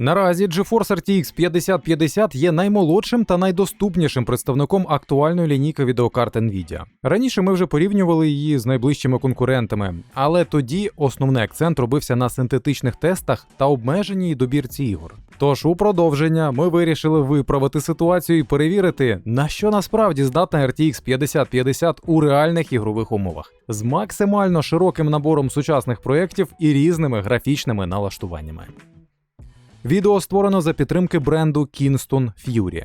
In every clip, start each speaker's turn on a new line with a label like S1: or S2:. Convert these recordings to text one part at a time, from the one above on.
S1: Наразі GeForce RTX 5050 є наймолодшим та найдоступнішим представником актуальної лінійки відеокарт Nvidia. Раніше ми вже порівнювали її з найближчими конкурентами, але тоді основний акцент робився на синтетичних тестах та обмеженій добірці ігор. Тож у продовження ми вирішили виправити ситуацію і перевірити, на що насправді здатна RTX 5050 у реальних ігрових умовах з максимально широким набором сучасних проєктів і різними графічними налаштуваннями. Відео створено за підтримки бренду Kingston Fury.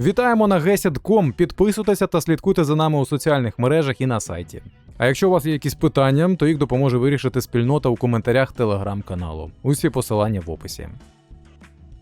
S1: Вітаємо на Gesit.com, Підписуйтеся та слідкуйте за нами у соціальних мережах і на сайті. А якщо у вас є якісь питання, то їх допоможе вирішити спільнота у коментарях телеграм-каналу. Усі посилання в описі.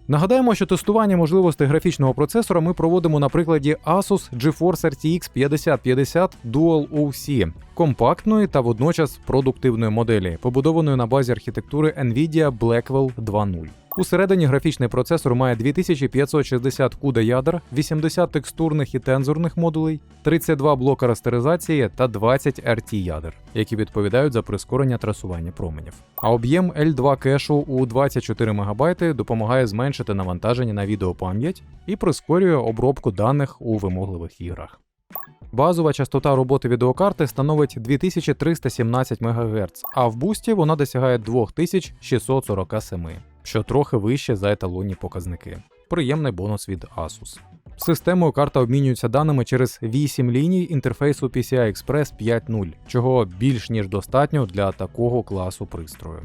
S1: Нагадаємо, що тестування можливостей графічного процесора ми проводимо на прикладі Asus GeForce RTX 5050 Dual OC компактної та водночас продуктивної моделі, побудованої на базі архітектури Nvidia Blackwell 2.0. Усередині графічний процесор має 2560 CUDA ядер, 80 текстурних і тензорних модулей, 32 блока растеризації та 20 RT ядер, які відповідають за прискорення трасування променів. А об'єм L2 кешу у 24 МБ допомагає зменшити навантаження на відеопам'ять і прискорює обробку даних у вимогливих іграх. Базова частота роботи відеокарти становить 2317 МГц, а в бусті вона досягає 2647, що трохи вище за еталонні показники. Приємний бонус від Asus. Системою карта обмінюється даними через 8 ліній інтерфейсу PCI Express 5.0, чого більш ніж достатньо для такого класу пристрою.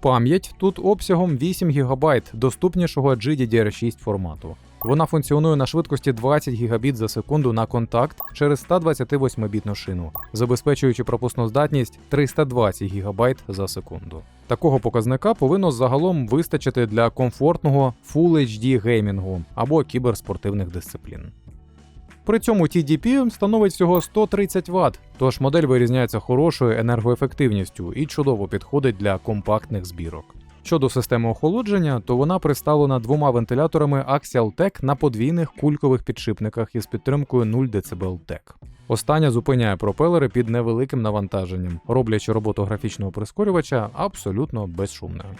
S1: Пам'ять тут обсягом 8 ГБ доступнішого GDDR6 формату. Вона функціонує на швидкості 20 Гбіт за секунду на контакт через 128-бітну шину, забезпечуючи пропускну здатність 320 ГБ за секунду. Такого показника повинно загалом вистачити для комфортного Full HD геймінгу або кіберспортивних дисциплін. При цьому TDP становить всього 130 Вт, тож модель вирізняється хорошою енергоефективністю і чудово підходить для компактних збірок. Щодо системи охолодження, то вона представлена двома вентиляторами Axial Tech на подвійних кулькових підшипниках із підтримкою 0 дБ TEC. Остання зупиняє пропелери під невеликим навантаженням, роблячи роботу графічного прискорювача абсолютно безшумною.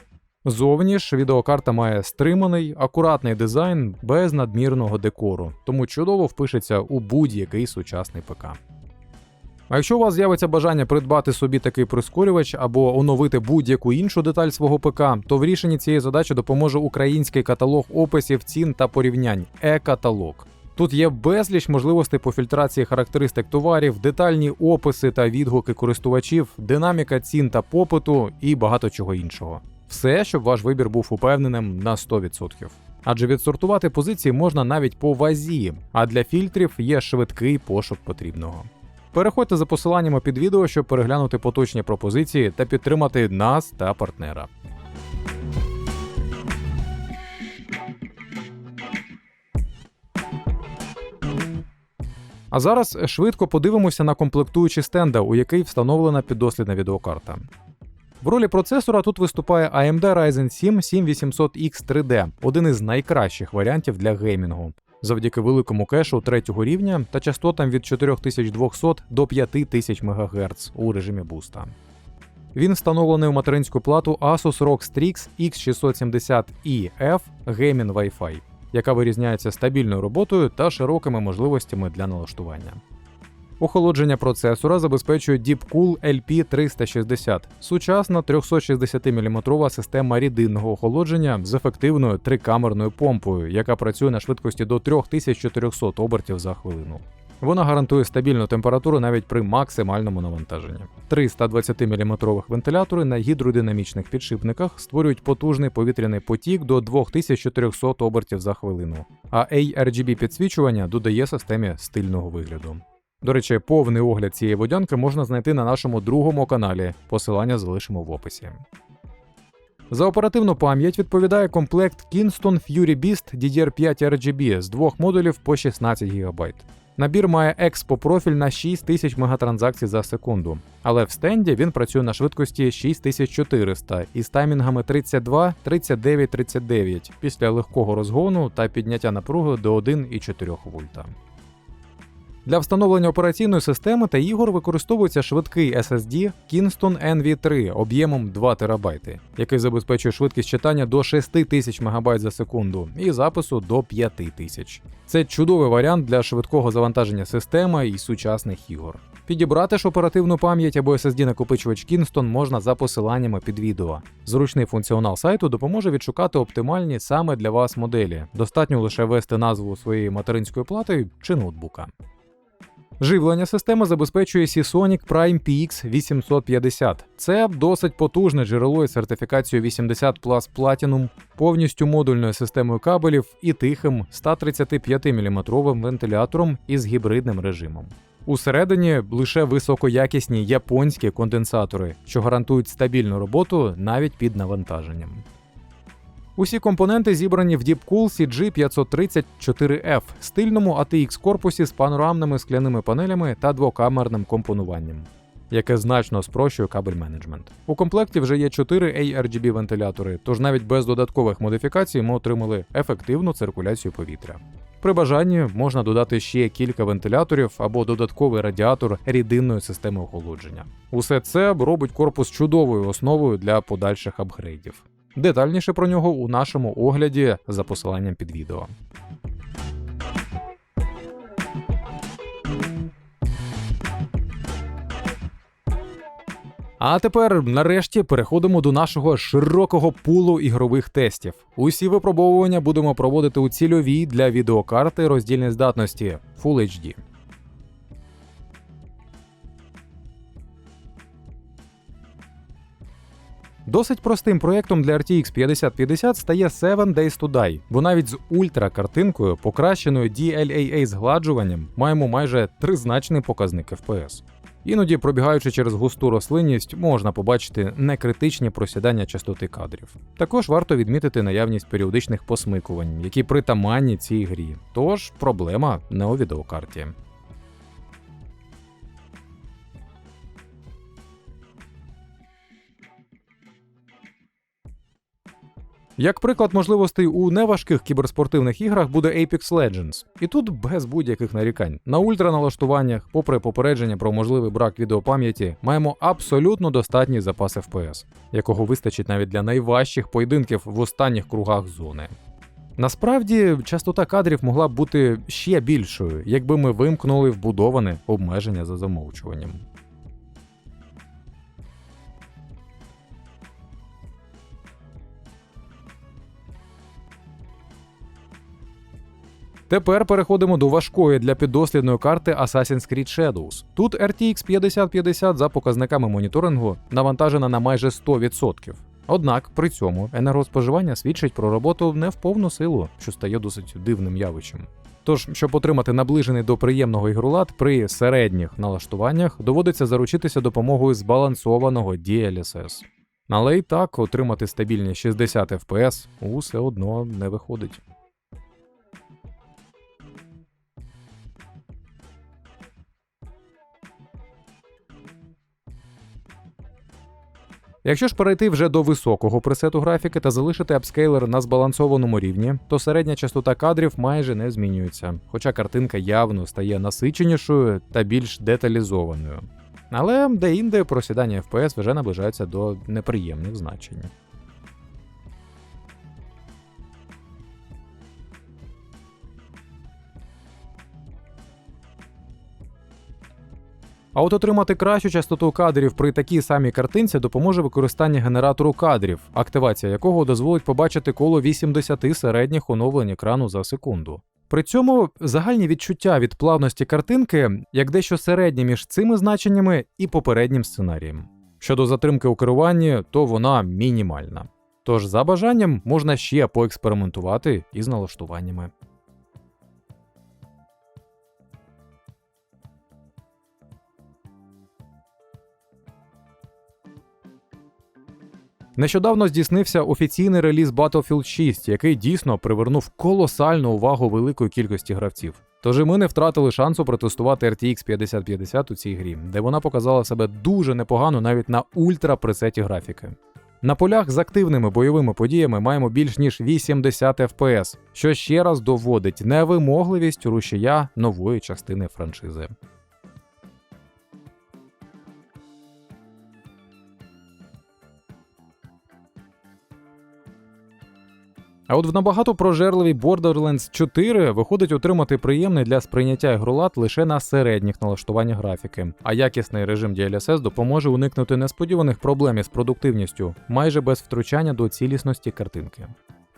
S1: Зовні ж відеокарта має стриманий, акуратний дизайн без надмірного декору, тому чудово впишеться у будь-який сучасний ПК. А якщо у вас з'явиться бажання придбати собі такий прискорювач або оновити будь-яку іншу деталь свого ПК, то в рішенні цієї задачі допоможе український каталог описів цін та порівнянь е-каталог. Тут є безліч можливостей по фільтрації характеристик товарів, детальні описи та відгуки користувачів, динаміка цін та попиту і багато чого іншого. Все, щоб ваш вибір був упевненим на 100%. Адже відсортувати позиції можна навіть по вазі, а для фільтрів є швидкий пошук потрібного. Переходьте за посиланнями під відео, щоб переглянути поточні пропозиції та підтримати нас та партнера. А зараз швидко подивимося на комплектуючі стенда, у який встановлена піддослідна відеокарта. В ролі процесора тут виступає AMD Ryzen 7 7800X 3D, один із найкращих варіантів для геймінгу, завдяки великому кешу третього рівня та частотам від 4200 до 5000 МГц у режимі буста. Він встановлений у материнську плату Asus ROG Strix X670EF Gaming Wi-Fi, яка вирізняється стабільною роботою та широкими можливостями для налаштування. Охолодження процесора забезпечує Deepcool LP360, сучасна 360-мм система рідинного охолодження з ефективною трикамерною помпою, яка працює на швидкості до 3400 обертів за хвилину. Вона гарантує стабільну температуру навіть при максимальному навантаженні. Три 120-мм вентилятори на гідродинамічних підшипниках створюють потужний повітряний потік до 2400 обертів за хвилину, а ARGB підсвічування додає системі стильного вигляду. До речі, повний огляд цієї водянки можна знайти на нашому другому каналі. Посилання залишимо в описі. За оперативну пам'ять відповідає комплект Kingston Fury Beast DDR5 RGB з двох модулів по 16 ГБ. Набір має експо-профіль на 6000 мегатранзакцій за секунду, але в стенді він працює на швидкості 6400 із таймінгами 32, 39, 39 після легкого розгону та підняття напруги до 1,4 вольта. Для встановлення операційної системи та ігор використовується швидкий SSD Kingston NV3 об'ємом 2 ТБ, який забезпечує швидкість читання до 6000 МБ за секунду і запису до 5000. Це чудовий варіант для швидкого завантаження системи і сучасних ігор. Підібрати ж оперативну пам'ять або SSD накопичувач Kingston можна за посиланнями під відео. Зручний функціонал сайту допоможе відшукати оптимальні саме для вас моделі. Достатньо лише ввести назву своєї материнської плати чи ноутбука. Живлення системи забезпечує Seasonic Prime PX 850. Це досить потужне джерело із сертифікацією 80 Plus Platinum, повністю модульною системою кабелів і тихим 135 мм вентилятором із гібридним режимом. Усередині лише високоякісні японські конденсатори, що гарантують стабільну роботу навіть під навантаженням. Усі компоненти зібрані в Deepcool CG534F стильному ATX корпусі з панорамними скляними панелями та двокамерним компонуванням, яке значно спрощує кабель менеджмент. У комплекті вже є 4 ARGB вентилятори, тож навіть без додаткових модифікацій ми отримали ефективну циркуляцію повітря. При бажанні можна додати ще кілька вентиляторів або додатковий радіатор рідинної системи охолодження. Усе це робить корпус чудовою основою для подальших апгрейдів. Детальніше про нього у нашому огляді за посиланням під відео. А тепер, нарешті, переходимо до нашого широкого пулу ігрових тестів. Усі випробовування будемо проводити у цільовій для відеокарти роздільної здатності Full HD. Досить простим проєктом для RTX 5050 стає 7 Days to Die, бо навіть з ультра-картинкою, покращеною DLAA згладжуванням, маємо майже тризначний показник FPS. Іноді, пробігаючи через густу рослинність, можна побачити некритичні просідання частоти кадрів. Також варто відмітити наявність періодичних посмикувань, які притаманні цій грі. Тож проблема не у відеокарті. Як приклад можливостей у неважких кіберспортивних іграх буде Apex Legends. І тут без будь-яких нарікань. На ультраналаштуваннях, попри попередження про можливий брак відеопам'яті, маємо абсолютно достатній запас FPS, якого вистачить навіть для найважчих поєдинків в останніх кругах зони. Насправді, частота кадрів могла б бути ще більшою, якби ми вимкнули вбудоване обмеження за замовчуванням. Тепер переходимо до важкої для піддослідної карти Assassin's Creed Shadows. Тут RTX 5050 за показниками моніторингу навантажена на майже 100%. Однак при цьому енергоспоживання свідчить про роботу не в повну силу, що стає досить дивним явищем. Тож, щоб отримати наближений до приємного ігрулад при середніх налаштуваннях, доводиться заручитися допомогою збалансованого DLSS. Але й так отримати стабільні 60 FPS усе одно не виходить. Якщо ж перейти вже до високого пресету графіки та залишити апскейлер на збалансованому рівні, то середня частота кадрів майже не змінюється, хоча картинка явно стає насиченішою та більш деталізованою. Але де-інде просідання FPS вже наближається до неприємних значень. А от отримати кращу частоту кадрів при такій самій картинці допоможе використання генератору кадрів, активація якого дозволить побачити коло 80 середніх оновлень екрану за секунду. При цьому загальні відчуття від плавності картинки як дещо середнє між цими значеннями і попереднім сценарієм. Щодо затримки у керуванні, то вона мінімальна. Тож за бажанням можна ще поекспериментувати із налаштуваннями. Нещодавно здійснився офіційний реліз Battlefield 6, який дійсно привернув колосальну увагу великої кількості гравців. Тож і ми не втратили шансу протестувати RTX 5050 у цій грі, де вона показала себе дуже непогано навіть на ультра пресеті графіки. На полях з активними бойовими подіями маємо більш ніж 80 FPS, що ще раз доводить невимогливість рушія нової частини франшизи. А от в набагато прожерливій Borderlands 4 виходить отримати приємний для сприйняття ігролад лише на середніх налаштуваннях графіки, а якісний режим DLSS допоможе уникнути несподіваних проблем із продуктивністю, майже без втручання до цілісності картинки.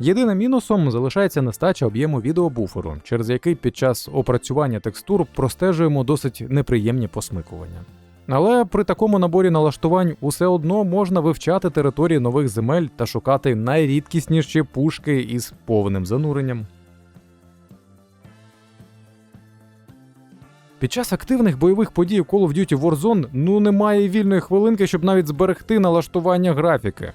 S1: Єдиним мінусом залишається нестача об'єму відеобуферу, через який під час опрацювання текстур простежуємо досить неприємні посмикування. Але при такому наборі налаштувань усе одно можна вивчати території нових земель та шукати найрідкісніші пушки із повним зануренням. Під час активних бойових подій Call of Duty Warzone ну немає вільної хвилинки, щоб навіть зберегти налаштування графіки.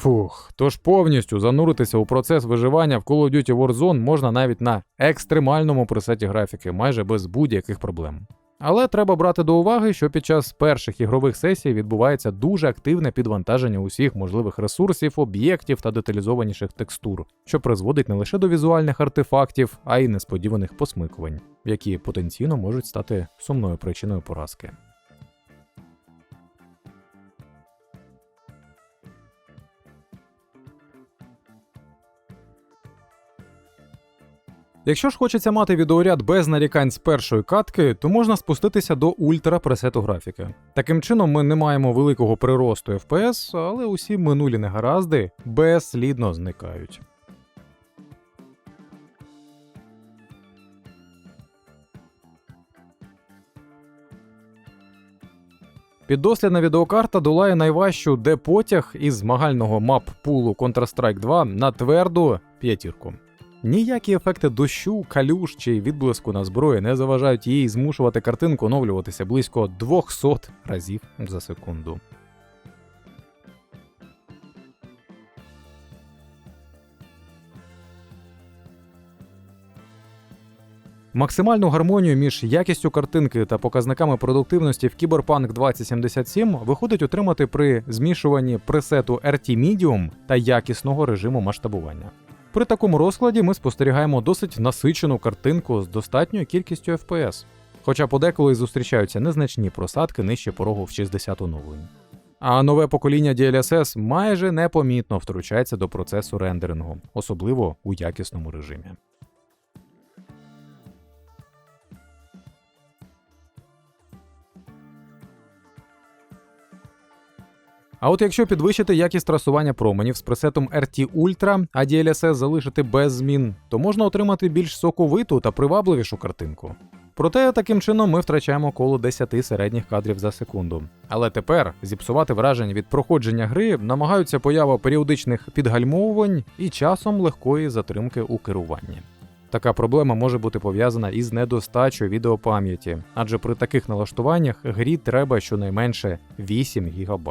S1: Фух, тож повністю зануритися у процес виживання в Call of Duty Warzone можна навіть на екстремальному пресеті графіки, майже без будь-яких проблем. Але треба брати до уваги, що під час перших ігрових сесій відбувається дуже активне підвантаження усіх можливих ресурсів, об'єктів та деталізованіших текстур, що призводить не лише до візуальних артефактів, а й несподіваних посмикувань, які потенційно можуть стати сумною причиною поразки. Якщо ж хочеться мати відеоряд без нарікань з першої катки, то можна спуститися до ультра пресету графіки. Таким чином, ми не маємо великого приросту FPS, але усі минулі негаразди безслідно зникають. Піддослідна відеокарта долає найважчу де потяг із змагального мап-пулу Counter-Strike 2 на тверду п'ятірку. Ніякі ефекти дощу, калюш чи відблиску на зброї не заважають їй змушувати картинку оновлюватися близько 200 разів за секунду. Максимальну гармонію між якістю картинки та показниками продуктивності в Cyberpunk 2077 виходить отримати при змішуванні пресету RT Medium та якісного режиму масштабування. При такому розкладі ми спостерігаємо досить насичену картинку з достатньою кількістю FPS, хоча подеколи зустрічаються незначні просадки нижче порогу в 60 оновлень. А нове покоління DLSS майже непомітно втручається до процесу рендерингу, особливо у якісному режимі. А от якщо підвищити якість трасування променів з пресетом RT Ultra, а DLSS залишити без змін, то можна отримати більш соковиту та привабливішу картинку. Проте таким чином ми втрачаємо коло 10 середніх кадрів за секунду. Але тепер зіпсувати враження від проходження гри намагаються поява періодичних підгальмовувань і часом легкої затримки у керуванні. Така проблема може бути пов'язана із недостачою відеопам'яті, адже при таких налаштуваннях грі треба щонайменше 8 ГБ.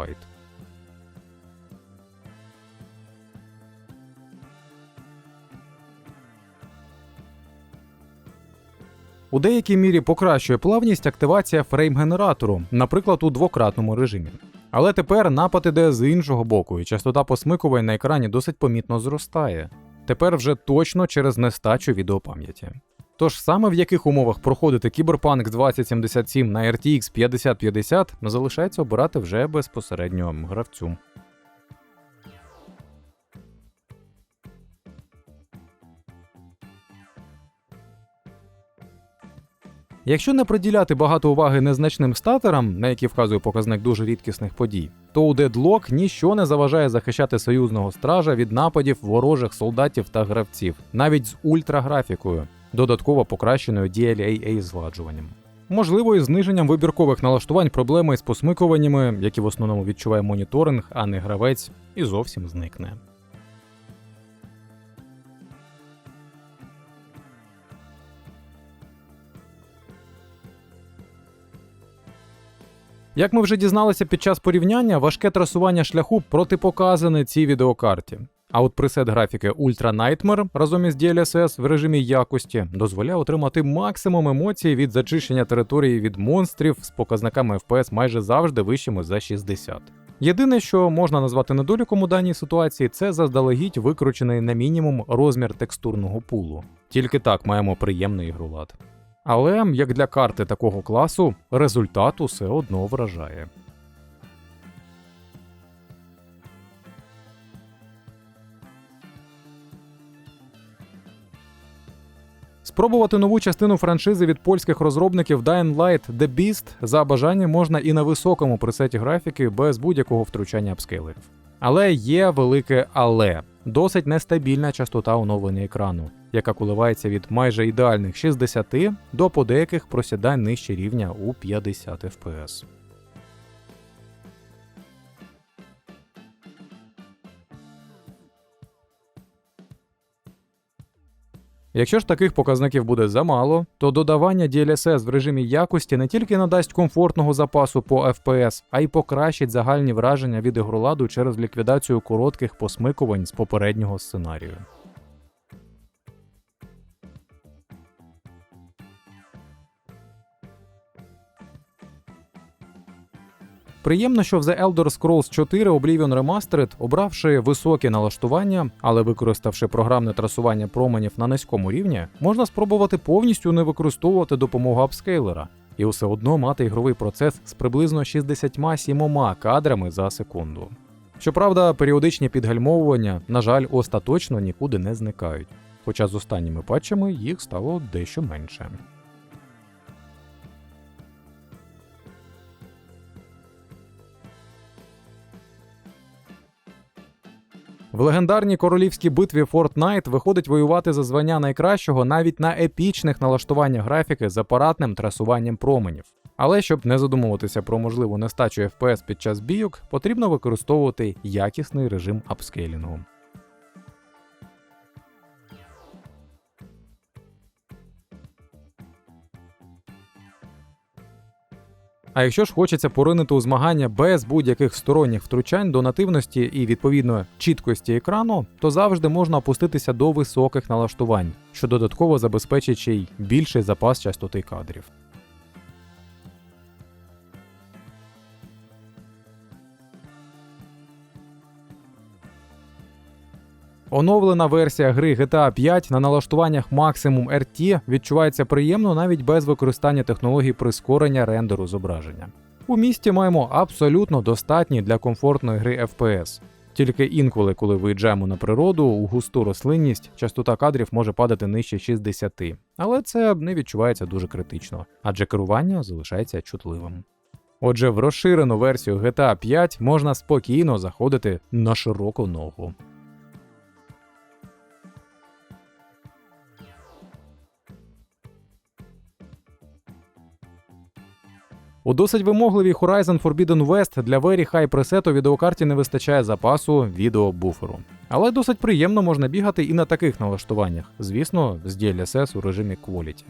S1: У деякій мірі покращує плавність активація фрейм-генератору, наприклад, у двократному режимі. Але тепер напад іде з іншого боку, і частота посмикувань на екрані досить помітно зростає. Тепер вже точно через нестачу відеопам'яті. Тож саме в яких умовах проходити Cyberpunk 2077 на RTX 5050 залишається обирати вже безпосередньо гравцю. Якщо не приділяти багато уваги незначним статерам, на які вказує показник дуже рідкісних подій, то у Deadlock ніщо не заважає захищати союзного стража від нападів ворожих солдатів та гравців, навіть з ультраграфікою, додатково покращеною DLAA згладжуванням. Можливо, із зниженням вибіркових налаштувань проблеми з посмикуваннями, які в основному відчуває моніторинг, а не гравець, і зовсім зникне. Як ми вже дізналися під час порівняння, важке трасування шляху протипоказане цій відеокарті. А от пресет графіки Ultra Nightmare разом із DLSS в режимі якості дозволяє отримати максимум емоцій від зачищення території від монстрів з показниками FPS майже завжди вищими за 60. Єдине, що можна назвати недоліком у даній ситуації, це заздалегідь викручений на мінімум розмір текстурного пулу. Тільки так маємо приємний ігрулад. Але як для карти такого класу, результат усе одно вражає. Спробувати нову частину франшизи від польських розробників Dying Light The Beast за бажанням можна і на високому пресеті графіки без будь-якого втручання апскейлерів. Але є велике але досить нестабільна частота оновлення екрану, яка коливається від майже ідеальних 60 до подеяких просідань нижче рівня у 50 FPS. Якщо ж таких показників буде замало, то додавання DLSS в режимі якості не тільки надасть комфортного запасу по FPS, а й покращить загальні враження від ігроладу через ліквідацію коротких посмикувань з попереднього сценарію. Приємно, що в The Elder Scrolls 4 Oblivion Remastered, обравши високі налаштування, але використавши програмне трасування променів на низькому рівні, можна спробувати повністю не використовувати допомогу апскейлера і все одно мати ігровий процес з приблизно 67 кадрами за секунду. Щоправда, періодичні підгальмовування, на жаль, остаточно нікуди не зникають, хоча з останніми патчами їх стало дещо менше. В легендарній королівській битві Fortnite виходить воювати за звання найкращого навіть на епічних налаштуваннях графіки з апаратним трасуванням променів. Але щоб не задумуватися про можливу нестачу FPS під час бійок, потрібно використовувати якісний режим апскейлінгу. А якщо ж хочеться поринути у змагання без будь-яких сторонніх втручань до нативності і відповідно чіткості екрану, то завжди можна опуститися до високих налаштувань, що додатково забезпечить ще й більший запас частоти кадрів. Оновлена версія гри GTA 5 на налаштуваннях Maximum RT відчувається приємно навіть без використання технологій прискорення рендеру зображення. У місті маємо абсолютно достатній для комфортної гри FPS. Тільки інколи, коли виїжджаємо на природу, у густу рослинність частота кадрів може падати нижче 60, але це не відчувається дуже критично, адже керування залишається чутливим. Отже, в розширену версію GTA 5 можна спокійно заходити на широку ногу. У досить вимогливій Horizon Forbidden West для Very High пресету відеокарті не вистачає запасу відеобуферу. Але досить приємно можна бігати і на таких налаштуваннях, звісно, з DLSS у режимі Quality.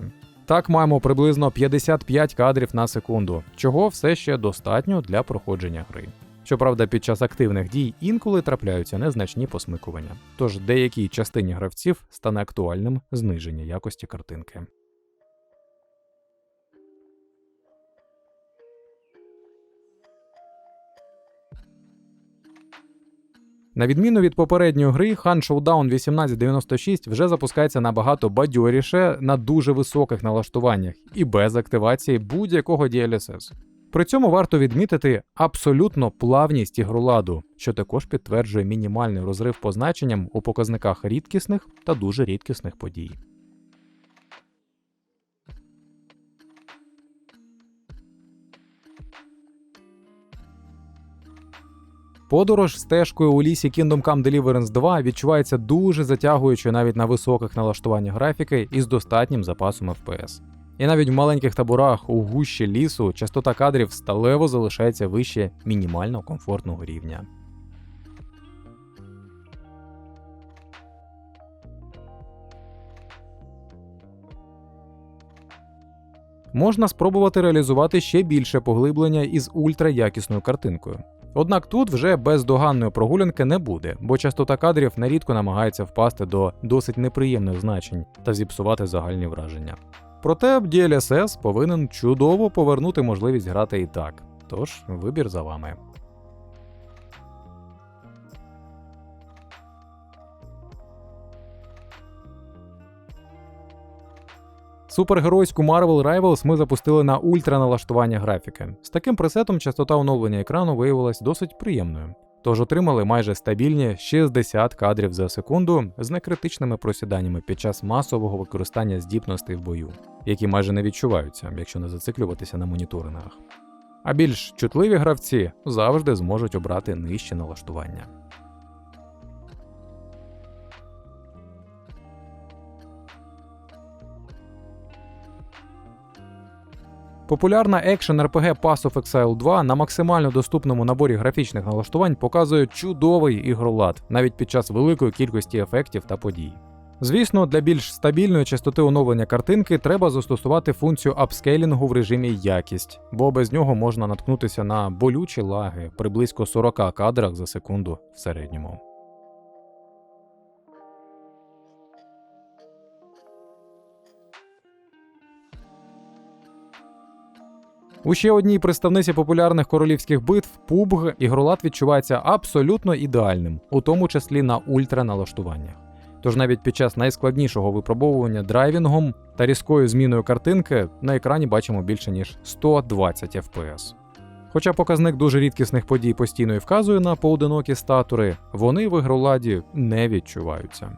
S1: Так маємо приблизно 55 кадрів на секунду, чого все ще достатньо для проходження гри. Щоправда, під час активних дій інколи трапляються незначні посмикування, тож деякій частині гравців стане актуальним зниження якості картинки. На відміну від попередньої гри, Han Showdown 1896 вже запускається набагато бадьоріше на дуже високих налаштуваннях і без активації будь-якого DLSS. При цьому варто відмітити абсолютно плавність ігроладу, що також підтверджує мінімальний розрив по значенням у показниках рідкісних та дуже рідкісних подій. Подорож стежкою у лісі Kingdom Come Deliverance 2 відчувається дуже затягуючи навіть на високих налаштуваннях графіки і з достатнім запасом FPS. І навіть в маленьких таборах у гущі лісу частота кадрів сталево залишається вище мінімально комфортного рівня. Можна спробувати реалізувати ще більше поглиблення із ультраякісною картинкою. Однак тут вже бездоганної прогулянки не буде, бо частота кадрів нерідко намагається впасти до досить неприємних значень та зіпсувати загальні враження. Проте DLSS повинен чудово повернути можливість грати і так. Тож вибір за вами. Супергеройську Marvel Rivals ми запустили на ультраналаштування графіки. З таким пресетом частота оновлення екрану виявилась досить приємною. Тож отримали майже стабільні 60 кадрів за секунду з некритичними просіданнями під час масового використання здібностей в бою, які майже не відчуваються, якщо не зациклюватися на моніторингах. А більш чутливі гравці завжди зможуть обрати нижче налаштування. Популярна екшен RPG Pass of Exile 2 на максимально доступному наборі графічних налаштувань показує чудовий ігролад навіть під час великої кількості ефектів та подій. Звісно, для більш стабільної частоти оновлення картинки треба застосувати функцію апскейлінгу в режимі якість, бо без нього можна наткнутися на болючі лаги при близько 40 кадрах за секунду в середньому. У ще одній представниці популярних королівських битв PUBG ігролад відчувається абсолютно ідеальним, у тому числі на ультраналаштуваннях. Тож навіть під час найскладнішого випробовування драйвінгом та різкою зміною картинки на екрані бачимо більше ніж 120 FPS. Хоча показник дуже рідкісних подій постійно і вказує на поодинокі статури, вони в ігроладі не відчуваються.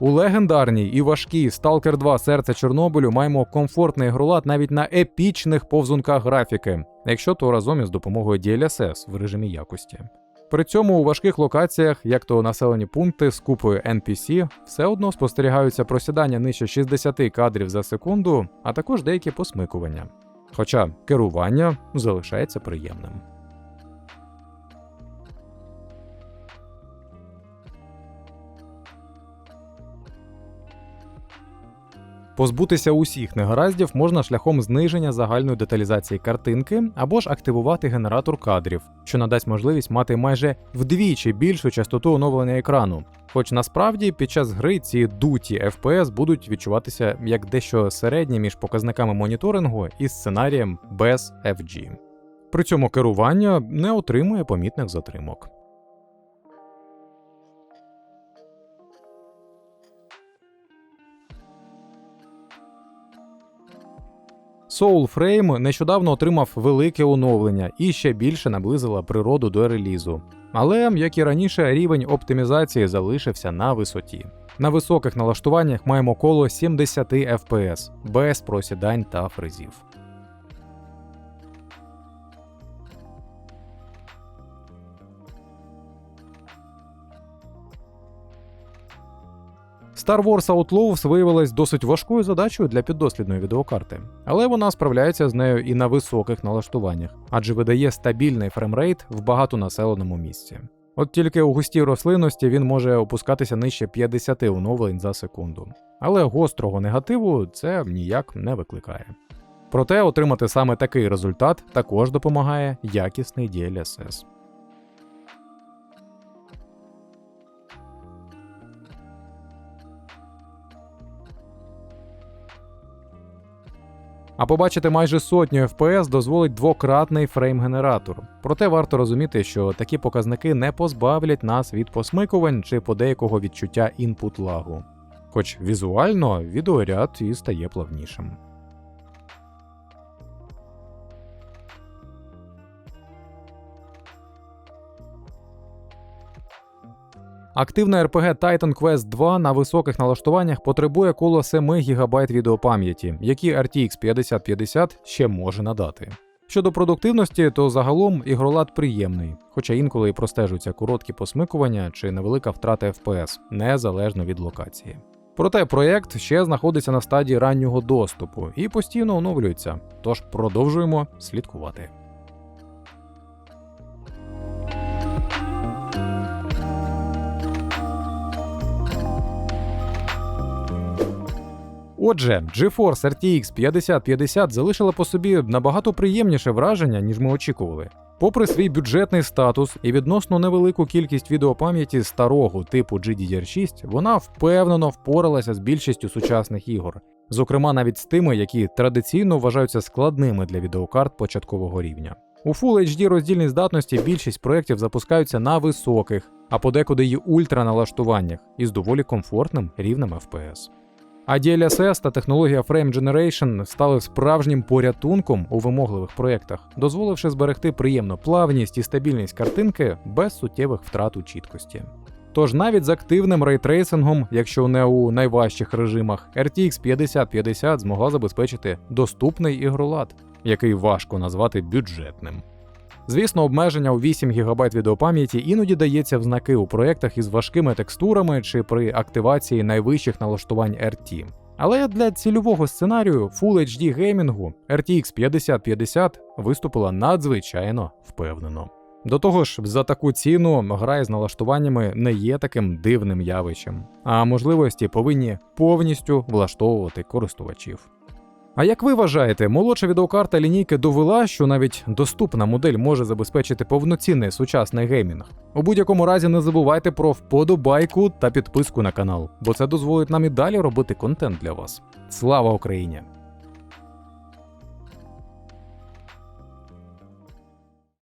S1: У легендарній і важкій Stalker 2 серце Чорнобилю маємо комфортний ігролад навіть на епічних повзунках графіки, якщо то разом із допомогою DLSS в режимі якості. При цьому у важких локаціях, як то населені пункти з купою NPC, все одно спостерігаються просідання нижче 60 кадрів за секунду, а також деякі посмикування. Хоча керування залишається приємним. Позбутися усіх негараздів можна шляхом зниження загальної деталізації картинки або ж активувати генератор кадрів, що надасть можливість мати майже вдвічі більшу частоту оновлення екрану. Хоч насправді під час гри ці дуті FPS будуть відчуватися як дещо середні між показниками моніторингу і сценарієм без FG. При цьому керування не отримує помітних затримок. Soulframe нещодавно отримав велике оновлення і ще більше наблизила природу до релізу. Але, як і раніше, рівень оптимізації залишився на висоті. На високих налаштуваннях маємо коло 70 FPS без просідань та фризів. Star Wars Outlaws виявилась досить важкою задачею для піддослідної відеокарти, але вона справляється з нею і на високих налаштуваннях, адже видає стабільний фреймрейт в багатонаселеному місці. От тільки у густій рослинності він може опускатися нижче 50 оновлень за секунду. Але гострого негативу це ніяк не викликає. Проте отримати саме такий результат також допомагає якісний DLSS. А побачити майже сотню FPS дозволить двократний фрейм-генератор. Проте варто розуміти, що такі показники не позбавлять нас від посмикувань чи подеякого відчуття інпут лагу. Хоч візуально відеоряд і стає плавнішим. Активна RPG Titan Quest 2 на високих налаштуваннях потребує коло 7 ГБ відеопам'яті, які RTX 5050 ще може надати. Щодо продуктивності, то загалом ігролад приємний, хоча інколи і простежуються короткі посмикування чи невелика втрата FPS, незалежно від локації. Проте проєкт ще знаходиться на стадії раннього доступу і постійно оновлюється, тож продовжуємо слідкувати. Отже, GeForce RTX 5050 залишила по собі набагато приємніше враження, ніж ми очікували. Попри свій бюджетний статус і відносно невелику кількість відеопам'яті старого типу GDDR6, вона впевнено впоралася з більшістю сучасних ігор, зокрема навіть з тими, які традиційно вважаються складними для відеокарт початкового рівня. У Full HD роздільній здатності більшість проєктів запускаються на високих, а подекуди й ультраналаштуваннях із доволі комфортним рівнем FPS. А DLSS та технологія Frame Generation стали справжнім порятунком у вимогливих проєктах, дозволивши зберегти приємну плавність і стабільність картинки без суттєвих втрат у чіткості. Тож навіть з активним рейтрейсингом, якщо не у найважчих режимах, RTX 5050 змогла забезпечити доступний ігролад, який важко назвати бюджетним. Звісно, обмеження у 8 ГБ відеопам'яті іноді дається в знаки у проєктах із важкими текстурами чи при активації найвищих налаштувань RT. Але для цільового сценарію Full HD геймінгу RTX 5050 виступила надзвичайно впевнено. До того ж, за таку ціну гра із налаштуваннями не є таким дивним явищем, а можливості повинні повністю влаштовувати користувачів. А як ви вважаєте, молодша відеокарта лінійки довела, що навіть доступна модель може забезпечити повноцінний сучасний геймінг? У будь-якому разі не забувайте про вподобайку та підписку на канал, бо це дозволить нам і далі робити контент для вас. Слава Україні!